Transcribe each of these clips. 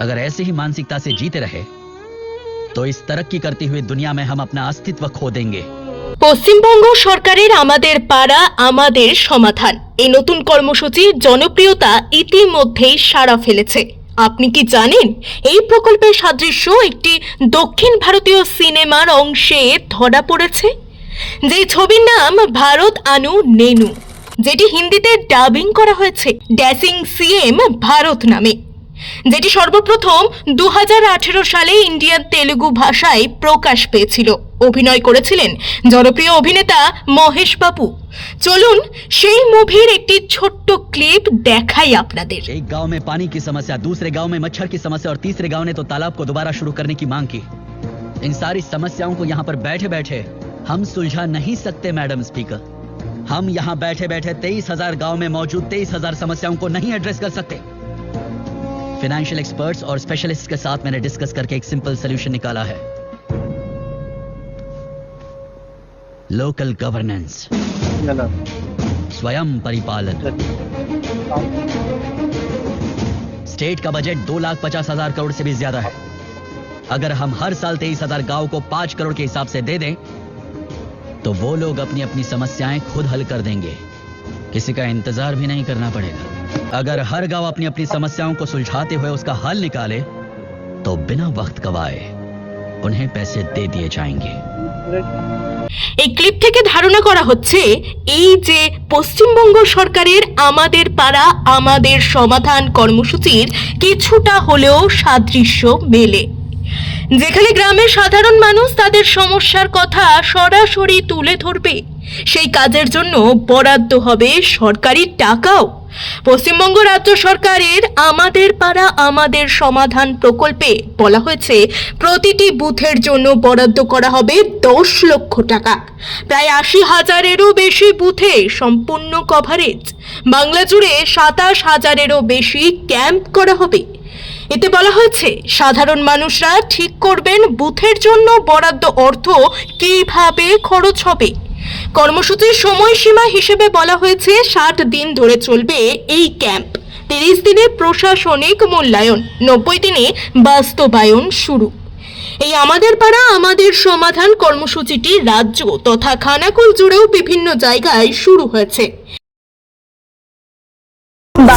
अगर ऐसी ही मानसिकता से जीते रहे तो इस तरक्की करती हुई दुनिया में हम अपना अस्तित्व खो देंगे পশ্চিমবঙ্গ সরকারের আমাদের পাড়া আমাদের সমাধান এই নতুন কর্মসূচির জনপ্রিয়তা ইতিমধ্যেই সাড়া ফেলেছে আপনি কি জানেন এই প্রকল্পের সাদৃশ্য একটি দক্ষিণ ভারতীয় সিনেমার অংশে ধরা পড়েছে যে ছবির নাম ভারত আনু নেনু যেটি হিন্দিতে ডাবিং করা হয়েছে ড্যাসিং সিএম ভারত নামে যেটি সর্বপ্রথম দু সালে ইন্ডিয়ান তেলুগু ভাষায় প্রকাশ পেয়েছিল অভিনয় করেছিলেন জনপ্রিয় অভিনেতা মহেশ বাবু চলুন সেই মুভির একটি ছোট্ট ক্লিপ দেখাই আপনাদের एक गांव में पानी की समस्या दूसरे गांव में मच्छर की समस्या और तीसरे गांव ने तो तालाब को दोबारा शुरू करने की मांग की इन सारी समस्याओं को यहाँ पर बैठे बैठे हम सुलझा नहीं सकते मैडम स्पीकर हम यहाँ बैठे बैठे तेईस हजार गाँव में मौजूद तेईस हजार समस्याओं को नहीं एड्रेस कर सकते फाइनेंशियल एक्सपर्ट्स और स्पेशलिस्ट के साथ मैंने डिस्कस करके एक सिंपल सोल्यूशन निकाला है। लोकल गवर्नेंस स्वयं परिपालन। स्टेट का बजट दो लाख पचास हज़ार करोड़ से भी ज़्यादा है। अगर हम हर साल तेईस हज़ार गाँव को पाँच करोड़ के हिसाब से दे दें तो वो लोग अपनी अपनी समस्याएँ खुद हल कर देंगे। किसी का इंतज़ार भी नहीं करना पड़ेगा। अगर हर गांव अपनी अपनी समस्याओं को सुलझाते हुए उसका हल निकाले तो बिना वक्त गवाए उन्हें पैसे दे दिए जाएंगे এই ক্লিপ থেকে ধারণা করা হচ্ছে এই যে পশ্চিমবঙ্গ সরকারের আমাদের পাড়া আমাদের সমাধান কর্মসূচির কিছুটা হলেও সাদৃশ্য মেলে যেখানে গ্রামের সাধারণ মানুষ তাদের সমস্যার কথা সরাসরি তুলে ধরবে। সেই কাজের জন্য বরাদ্দ হবে সরকারি টাকাও। পশ্চিমবঙ্গ রাজ্য সরকারের আমাদের পাড়া, আমাদের সমাধান প্রকল্পে বলা হয়েছে, প্রতিটি বুথের জন্য বরাদ্দ করা হবে দশ লক্ষ টাকা। প্রায় আশি হাজারেরও বেশি বুথে সম্পূর্ণ কভারেজ বাংলা জুড়ে সাতাশ হাজারেরও বেশি ক্যাম্প করা হবে। এতে বলা হয়েছে, সাধারণ মানুষরা ঠিক করবেন বুথের জন্য বরাদ্দ অর্থ কীভাবে খরচ হবে। কর্মসূচির সময়সীমা হিসেবে বলা হয়েছে, ষাট দিন ধরে চলবে এই ক্যাম্প। তিরিশ দিনে প্রশাসনিক মূল্যায়ন, নব্বই দিনে বাস্তবায়ন শুরু। এই আমাদের পাড়া, আমাদের সমাধান কর্মসূচিটি রাজ্য তথা খানাকুল জুড়েও বিভিন্ন জায়গায় শুরু হয়েছে।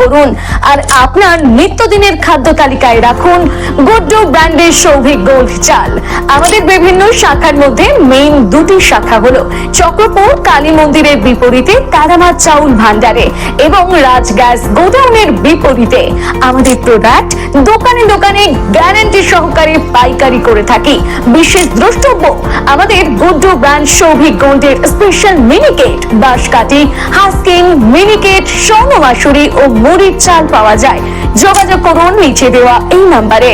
করুন। আর আপনার নিত্যদিনের খাদ্য তালিকায় রাখুন গুড্ডু ব্র্যান্ডের সৌভিক গোল্ড চাল। আমাদের বিভিন্ন শাখার মধ্যে মেইন দুটি শাখা হলো চক্রপুর, কালী মন্দিরের বিপরীতে তারামা চাউল ভান্ডারে এবং রাজ গোডাউনের বিপরীতে। আমাদের প্রোডাক্ট দোকানে দোকানে গ্যারান্টি সহকারে পাইকারি করে থাকি। বিশেষ দ্রষ্টব্য, আমাদের গুড্ডু ব্র্যান্ড সৌভিক গোল্ডের স্পেশাল মিনিকেট বাঁশকাঠি, হাস্কিং মিনিকেট স্বর্ণ মাসুরি ও মুড়ির চাল পাওয়া যায়। যোগাযোগ করুন নিচে দেওয়া এই নাম্বারে।